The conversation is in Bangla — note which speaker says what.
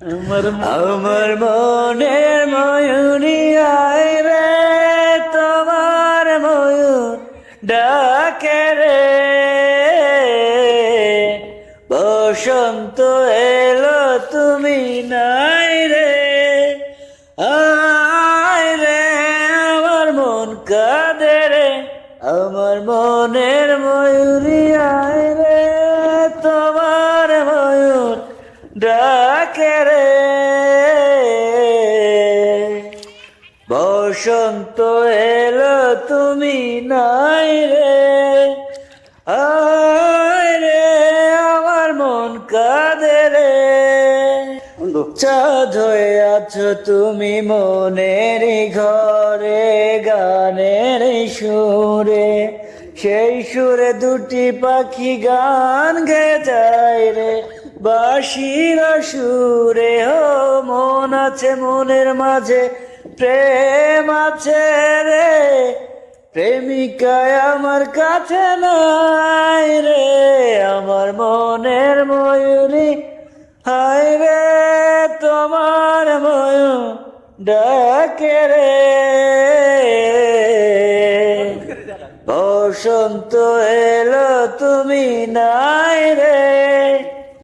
Speaker 1: আমার
Speaker 2: মনের ময়ূরী আয় রে, তোমার ময়ূর ডাকে রে। বসন্ত এলো, তুমি নাই রে। আয় রে, আমার মন কাঁদে রে। আমার মনের ময়ূরী আয় রে, তোমার ময়ূর ডাকে রে। বসন্ত এলো তুমি নাই রে। আয় রে আমার মন কাঁদে রে। চাঁদ হয়ে আছো তুমি মনের ঘরে গানের সুরে। সেই সুরে দুটি পাখি গান গে যায় রে। বাসির সুরে ও মন আছে মনের মাঝে, প্রেম আছে রে। প্রেমিকায় আমার কাছে নাই রে, আমার মনের ময়ূরী। হায় রে তোমার ময়ূর ডাকে রে। বসন্ত এলো, তুমি নাই রে।